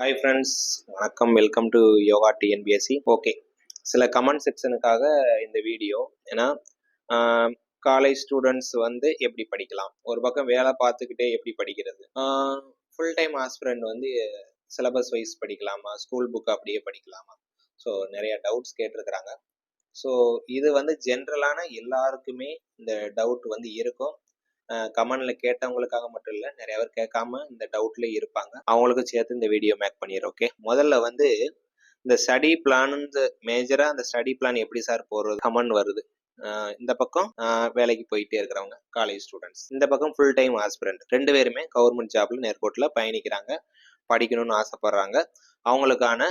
Hi friends வணக்கம். Welcome to Yoga TNPSC okay சில comment செக்ஷனுக்காக இந்த வீடியோ ஏன்னா காலேஜ் ஸ்டூடெண்ட்ஸ் வந்து எப்படி படிக்கலாம்? ஒரு பக்கம் வேலை பார்த்துக்கிட்டே எப்படி படிக்கிறது? ஃபுல் டைம் ஆஸ்பிரண்ட் வந்து சிலபஸ் வைஸ் படிக்கலாமா? ஸ்கூல் புக் அப்படியே படிக்கலாமா? ஸோ நிறைய டவுட்ஸ் கேட்டிருக்கிறாங்க. ஸோ இது வந்து ஜென்ரலான எல்லாருக்குமே இந்த டவுட் வந்து இருக்கும். கமெண்ட்ல கேட்டவங்களுக்காக மட்டும் இல்லை நிறைய பேர் கேட்காம இந்த டவுட்ல இருப்பாங்க. அவங்களுக்கும் சேர்த்து இந்த வீடியோ மேக் பண்ணிடுறோம் ஓகே முதல்ல வந்து இந்த ஸ்டடி பிளான் மேஜரா அந்த ஸ்டடி பிளான் எப்படி சார் போடுறது? கமெண்ட் வருது. இந்த பக்கம் வேலைக்கு போயிட்டே இருக்கிறவங்க காலேஜ் ஸ்டூடெண்ட்ஸ் இந்த பக்கம் ஃபுல் டைம் ஆஸ்பிரண்ட் ரெண்டு பேருமே கவர்மெண்ட் ஜாப்ல நேர்கோட்டில் பயணிக்கிறாங்க படிக்கணும்னு ஆசைப்படுறாங்க. அவங்களுக்கான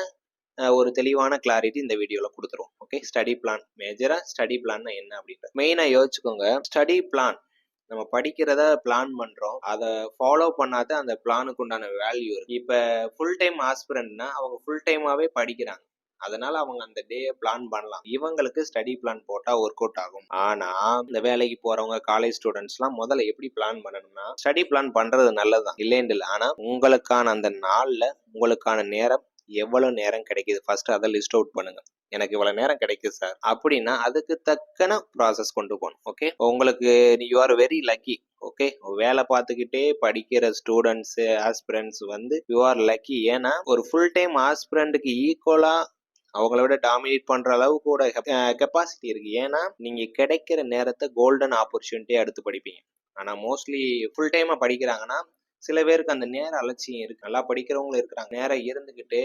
ஒரு தெளிவான கிளாரிட்டி இந்த வீடியோவில் கொடுத்துருவோம் ஓகே ஸ்டடி பிளான் மேஜராக ஸ்டடி பிளான்னா என்ன அப்படின்றது மெயினாக யோசிச்சுக்கோங்க ஸ்டடி பிளான் நம்ம படிக்கிறத பிளான் பண்றோம். அதை ஃபாலோ பண்ணாத அந்த பிளானுக்கு உண்டான வேல்யூ இருக்கு. இப்ப ஃபுல் டைம் ஆஸ்பிரண்ட்னா அவங்க ஃபுல் டைமாவே படிக்கிறாங்க. அதனால அவங்க அந்த டே பிளான் பண்ணலாம். இவங்களுக்கு ஸ்டடி பிளான் போட்டா ஒர்க் அவுட் ஆகும். ஆனா இந்த வேலைக்கு போறவங்க காலேஜ் ஸ்டூடெண்ட்ஸ்லாம் முதல்ல எப்படி பிளான் பண்ணணும்னா ஸ்டடி பிளான் பண்றது நல்லதுதான். இல்லைன்னு இல்லை. ஆனா உங்களுக்கான அந்த நாள்ல உங்களுக்கான நேரம் எவ்வளவு நேரம் கிடைக்குது? ஃபர்ஸ்ட் அதை லிஸ்ட் அவுட் பண்ணுங்க. எனக்கு இவ்வளவு நேரம் கிடைக்குது சார் அப்படின்னா அதுக்கு தக்கன ப்ராசஸ் கொண்டு போகணும் ஓகே உங்களுக்கு you are very lucky okay வேலை பார்த்துக்கிட்டே படிக்கிற ஸ்டூடெண்ட்ஸ் ஆஸ்பிரண்ட்ஸ் வந்து யூ ஆர் லக்கி ஏன்னா ஒரு ஃபுல் டைம் ஆஸ்பிரண்ட்டுக்கு ஈக்குவலா அவங்கள விட டாமினேட் பண்ற அளவு கூட கெப்பாசிட்டி இருக்கு. ஏன்னா நீங்க கிடைக்கிற நேரத்தை கோல்டன் ஆப்பர்ச்சுனிட்டியா எடுத்து படிப்பீங்க. ஆனா மோஸ்ட்லி ஃபுல் டைமா படிக்கிறாங்கன்னா சில பேருக்கு அந்த நேர அலட்சியம் இருக்கு. நல்லா படிக்கிறவங்களும் இருக்கிறாங்க. நேரம் இருந்துகிட்டு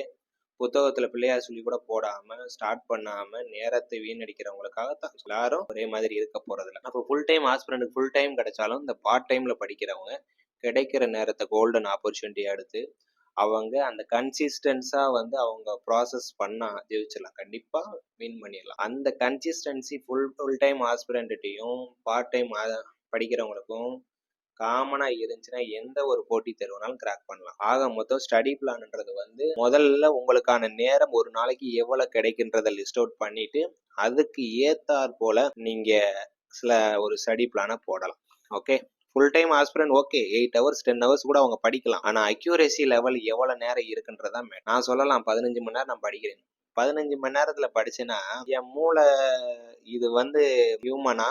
புத்தகத்துல பிள்ளையார் சொல்லி கூட போடாம ஸ்டார்ட் பண்ணாம நேரத்தை வீணடிக்கிறவங்களுக்காக தான் எல்லாரும் ஒரே மாதிரி இருக்க போகிறதில்ல அப்போ ஃபுல் டைம் ஆஸ்பிரண்ட்டுக்கு ஃபுல் டைம் கிடைச்சாலும் இந்த பார்ட் டைம்ல படிக்கிறவங்க கிடைக்கிற நேரத்தை கோல்டன் ஆப்பர்ச்சுனிட்டியா எடுத்து அவங்க அந்த கன்சிஸ்டன்ஸா வந்து அவங்க ப்ராசஸ் பண்ணா ஜெயிச்சிடலாம். கண்டிப்பா வின் பண்ணிடலாம். அந்த கன்சிஸ்டன்சி ஃபுல் ஃபுல் டைம் ஆஸ்பிரண்ட்டையும் பார்ட் டைம் படிக்கிறவங்களுக்கும் காமனா இருந்துச்சுன்னா எந்த ஒரு போட்டி தேர்வுனாலும் கிராக் பண்ணலாம். ஆக மொத்தம் ஸ்டடி பிளான்ன்றது வந்து முதல்ல உங்களுக்கான நேரம் ஒரு நாளைக்கு எவ்வளவு கிடைக்கின்றத லிஸ்ட் அவுட் பண்ணிட்டு அதுக்கு ஏத்தாற் போல நீங்க சில ஒரு ஸ்டடி பிளானை போடலாம். Okay full time aspirant okay eight hours ten hours கூட அவங்க படிக்கலாம். ஆனால் அக்யூரேசி லெவல் எவ்வளோ நேரம் இருக்குன்றதா நான் சொல்லலாம் பதினஞ்சு மணி நேரம் நான் படிக்கிறேன். பதினஞ்சு மணி நேரத்தில் படிச்சேன்னா என் மூளை இது வந்து ஹியூமனா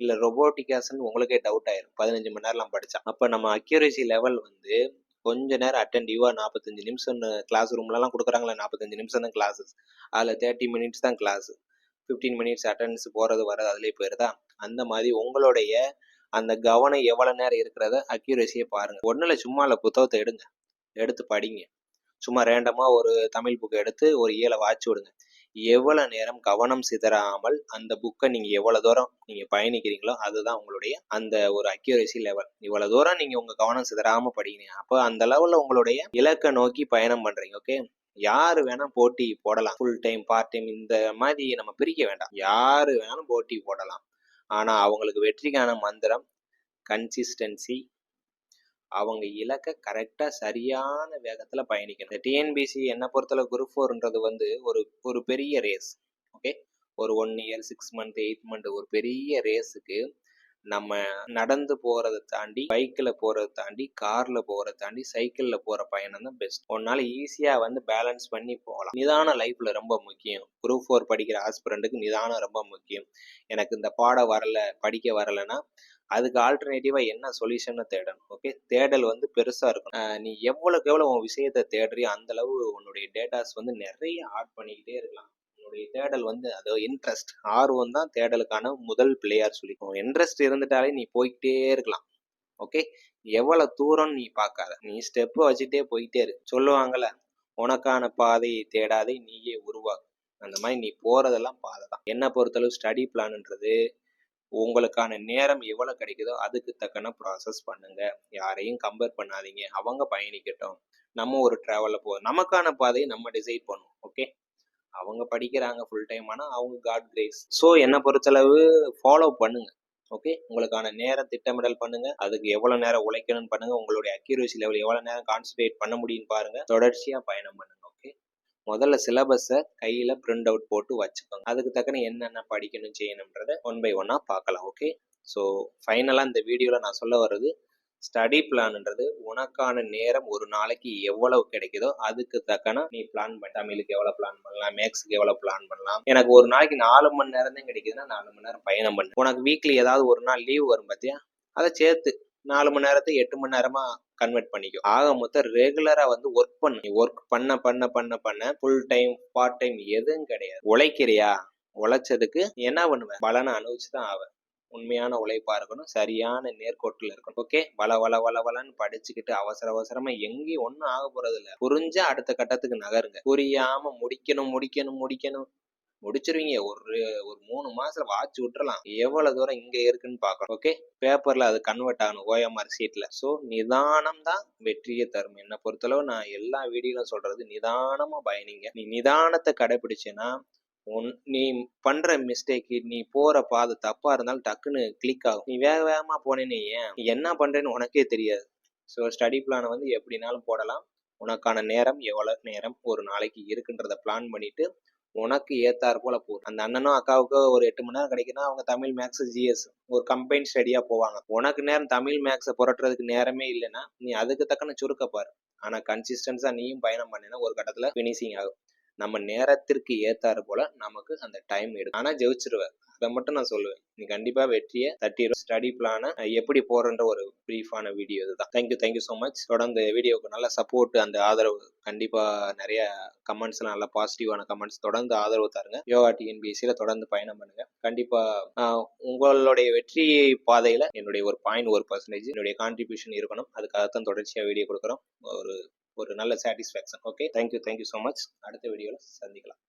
இல்ல ரொபோட்டிக்காஸ்ன்னு உங்களுக்கே டவுட் ஆயிரும். பதினஞ்சு மணி நேரம்லாம் படிச்சா. அப்ப நம்ம அக்யூரேசி லெவல் வந்து கொஞ்ச நேரம் அட்டென்டிவா நாற்பத்தஞ்சு நிமிஷம் கிளாஸ் ரூம்லலாம் கொடுக்குறாங்களா நாற்பத்தஞ்சு நிமிஷம் தான் கிளாஸஸ் அதில் தேர்ட்டி மினிட்ஸ் தான் கிளாஸ் ஃபிஃப்டீன் மினிட்ஸ் அட்டெண்டன்ஸ் போகிறது வர்றது அதுலேயே போயிருதா? அந்த மாதிரி உங்களுடைய அந்த கவனம் எவ்வளோ நேரம் இருக்கிறத அக்யூரேசியை பாருங்க. ஒன்றும் இல்லை சும்மா இல்லை புத்தகத்தை எடுங்க. எடுத்து படிங்க. சும்மா ரேண்டமாக ஒரு தமிழ் புக்கை எடுத்து ஒரு ஏழை வாட்சி விடுங்க. எவ்வளோ நேரம் கவனம் சிதறாமல் அந்த புக்கை நீங்கள் எவ்வளோ தூரம் நீங்கள் பயணிக்கிறீங்களோ அதுதான் உங்களுடைய அந்த ஒரு அக்யூரசி லெவல் இவ்வளோ தூரம் நீங்கள் உங்கள் கவனம் சிதறாமல் படிக்கிறீங்க. அப்போ அந்த லெவலில் உங்களுடைய இலக்கை நோக்கி பயணம் பண்ணுறீங்க ஓகே யாரு வேணா போட்டி போடலாம். ஃபுல் டைம் பார்ட் டைம் இந்த மாதிரி நம்ம பிரிக்க வேண்டாம். யாரு வேணாலும் போட்டி போடலாம். ஆனா அவங்களுக்கு வெற்றிக்கான மந்திரம் கன்சிஸ்டன்சி அவங்க இலக்கை கரெக்டா சரியான வேகத்துல பயணிக்கணும். இந்த டிஎன்பிசி என்ன பொறுத்தளவு குரூப் ஃபோர்ன்றது வந்து ஒரு ஒரு பெரிய ரேஸ் ஓகே ஒரு one year six month eight month ஒரு பெரிய ரேஸுக்கு நம்ம நடந்து போகிறத தாண்டி பைக்கில் போகிறத தாண்டி காரில் போகிறத தாண்டி சைக்கிளில் போகிற பயணம் தான் பெஸ்ட் உன்னால ஈஸியாக வந்து பேலன்ஸ் பண்ணி போகலாம். நிதானம் லைஃப்பில் ரொம்ப முக்கியம். குரூப் ஃபோர் படிக்கிற ஆஸ்பிரண்ட்டுக்கு நிதானம் ரொம்ப முக்கியம். எனக்கு இந்த பாடம் வரல படிக்க வரலைன்னா அதுக்கு ஆல்டர்னேட்டிவா என்ன சொல்யூஷனை தேடணும் ஓகே தேடல் வந்து பெருசா இருக்கும் நீ எவ்வளவுக்கு எவ்வளவு உன் விஷயத்தை தேடுறியோ அந்த அளவு உன்னுடைய டேட்டாஸ் வந்து நிறைய ஆட் பண்ணிக்கிட்டே இருக்கலாம். உன்னுடைய தேடல் வந்து அது இன்ட்ரெஸ்ட் ஆர்வம் தான் தேடலுக்கான முதல் பிளேயர் சொல்லிக்கோ. இன்ட்ரெஸ்ட் இருந்துட்டாலே நீ போய்கிட்டே இருக்கலாம். ஓகே எவ்வளவு தூரம் நீ பார்க்காத. நீ ஸ்டெப்பு வச்சுட்டே போயிட்டே இரு. சொல்லுவாங்கல்ல உனக்கான பாதையை தேடாதே நீயே உருவாக்கு அந்த மாதிரி நீ போறதெல்லாம் பாதை தான். என்ன பொறுத்தளவு ஸ்டடி பிளான்ன்றது உங்களுக்கான நேரம் எவ்வளவு கிடைக்குதோ அதுக்கு தக்கன ப்ராசஸ் பண்ணுங்க. யாரையும் கம்பேர் பண்ணாதீங்க. அவங்க பயணிக்கட்டும். நம்ம ஒரு ட்ராவலில் போ நமக்கான பாதையை நம்ம டிசைட் பண்ணுவோம். ஓகே அவங்க படிக்கிறாங்க ஃபுல் டைம் ஆனால் அவங்க காட் கிரேஸ் ஸோ என்னை பொறுத்தளவு ஃபாலோ பண்ணுங்க. ஓகே உங்களுக்கான நேரம் திட்டமிடல் பண்ணுங்க. அதுக்கு எவ்வளவு நேரம் உழைக்கணும்னு பண்ணுங்க. உங்களுடைய அக்யூரேசி லெவல் எவ்வளவு நேரம் கான்சன்ட்ரேட் பண்ண முடியும்னு பாருங்க. தொடர்ச்சியா பயணம் பண்ணுங்க. ஓகே முதல்ல சிலபஸை கையில் பிரிண்ட் அவுட் போட்டு வச்சுக்கோங்க. அதுக்கு தக்கன என்னென்ன படிக்கணும் செய்யணுன்றத ஒன் பை ஒன்னாக பார்க்கலாம். ஓகே ஸோ ஃபைனலாக இந்த வீடியோவில் நான் சொல்ல வர்றது ஸ்டடி பிளான்ன்றது உனக்கான நேரம் ஒரு நாளைக்கு எவ்வளவு கிடைக்குதோ அதுக்கு தக்கன நீ பிளான் பண்ண தமிழுக்கு எவ்வளவு பிளான் பண்ணலாம் மேக்ஸுக்கு எவ்வளவு பிளான் பண்ணலாம். எனக்கு ஒரு நாளைக்கு நாலு மணி நேரம் தான் கிடைக்குதுன்னா நாலு மணி நேரம் பயணம் பண்ணு. உனக்கு வீக்லி ஏதாவது ஒரு நாள் லீவ் வரும் பார்த்தியா அதை சேர்த்து நாலு மணி நேரத்தை எட்டு மணி நேரமா கன்வெர்ட் பண்ணிக்கும் ஆக மொத்தம் ரெகுலரா வந்து ஒர்க் பண்ணு. ஒர்க் பண்ண பண்ண பண்ண பண்ண ஃபுல் டைம் பார்ட் டைம் எதுவும் கிடையாது. உழைக்கிறியா? உழைச்சதுக்கு என்ன பண்ணுவேன் பலனை அனுபவிச்சு தான் ஆவ. உண்மையான உழைப்பா இருக்கணும் சரியான நேர்கோட்டில் இருக்கணும். ஓகே வள வள வள வளன்னு படிச்சுக்கிட்டு அவசர அவசரமா எங்கேயும் ஒன்றும் ஆக போறது இல்லை புரிஞ்சா அடுத்த கட்டத்துக்கு நகருங்க. புரியாம முடிக்கணும் முடிக்கணும் முடிக்கணும். முடிச்சிருவீங்க. ஒரு ஒரு மூணு மாசத்துல வாட்ச் விட்டுறலாம். எவ்வளவு தூரம் இங்க இருக்குன்னு பார்க்கணும். ஓகே பேப்பர்ல அது கன்வெர்ட் ஆகணும். ஓஎம்ஆர் சீட்ல. ஸோ நிதானம் தான் வெற்றியை தரும். என்னை பொறுத்தளவு நான் எல்லா வீடியோலும் சொல்றது நிதானமா பயணிங்க. நீ நிதானத்தை கடைபிடிச்சேன்னா உன் நீ பண்ற மிஸ்டேக்கு நீ போற பாதை தப்பா இருந்தாலும் டக்குன்னு கிளிக் ஆகும். நீ வேக வேகமா போனேன்னு ஏன் நீ என்ன பண்றேன்னு உனக்கே தெரியாது. ஸோ ஸ்டடி பிளானை வந்து எப்படினாலும் போடலாம். உனக்கான நேரம் எவ்வளவு நேரம் ஒரு நாளைக்கு இருக்குன்றத பிளான் பண்ணிட்டு உனக்கு ஏத்தார் போல போ அந்த அண்ணனும் அக்காவுக்கு ஒரு எட்டு மணி நேரம் கிடைக்குன்னா அவங்க தமிழ் மேக்ஸ் ஜிஎஸ் ஒரு கம்பைன் ஸ்டடியா போவாங்க. உனக்கு நேரம் தமிழ் மேக்ஸை புரட்டுறதுக்கு நேரமே இல்லைன்னா நீ அதுக்கு தக்கன சுருக்கப்பாரு ஆனா கன்சிஸ்டன்ஸா நீயும் பயணம் பண்ணினா ஒரு கட்டத்துல ஃபினிஷிங் ஆகும். நம்ம நேரத்திற்கு ஏத்தாறு போல நமக்கு அந்த டைம் எடுக்கும் ஆனா ஜெயிச்சிருவ அதை மட்டும் நான் சொல்லுவேன். நீ கண்டிப்பா வெற்றியை தட்டிடும் ஸ்டடி பிளான எப்படி போறன்ற ஒரு பிரீஃபான வீடியோ இதுதான். Thank you thank you so much தொடர்ந்து வீடியோவுக்கு நல்ல சப்போர்ட் அந்த ஆதரவு கண்டிப்பா நிறைய கமெண்ட்ஸ்லாம் நல்ல பாசிட்டிவான கமெண்ட்ஸ் தொடர்ந்து ஆதரவு தருங்க. யோகா டிஎன்பிஎஸ்சியில தொடர்ந்து பயணம் பண்ணுங்க. கண்டிப்பா உங்களுடைய வெற்றி பாதையில என்னுடைய ஒரு பாயிண்ட் ஒரு பர்சன்டேஜ் என்னுடைய கான்ட்ரிபியூஷன் இருக்கணும். அதுக்காகத்தான் தொடர்ச்சியா வீடியோ கொடுக்குறோம். ஒரு ஒரு நல்ல satisfaction okay thank you thank you so much அடுத்த வீடியோவில் சந்திக்கலாம்.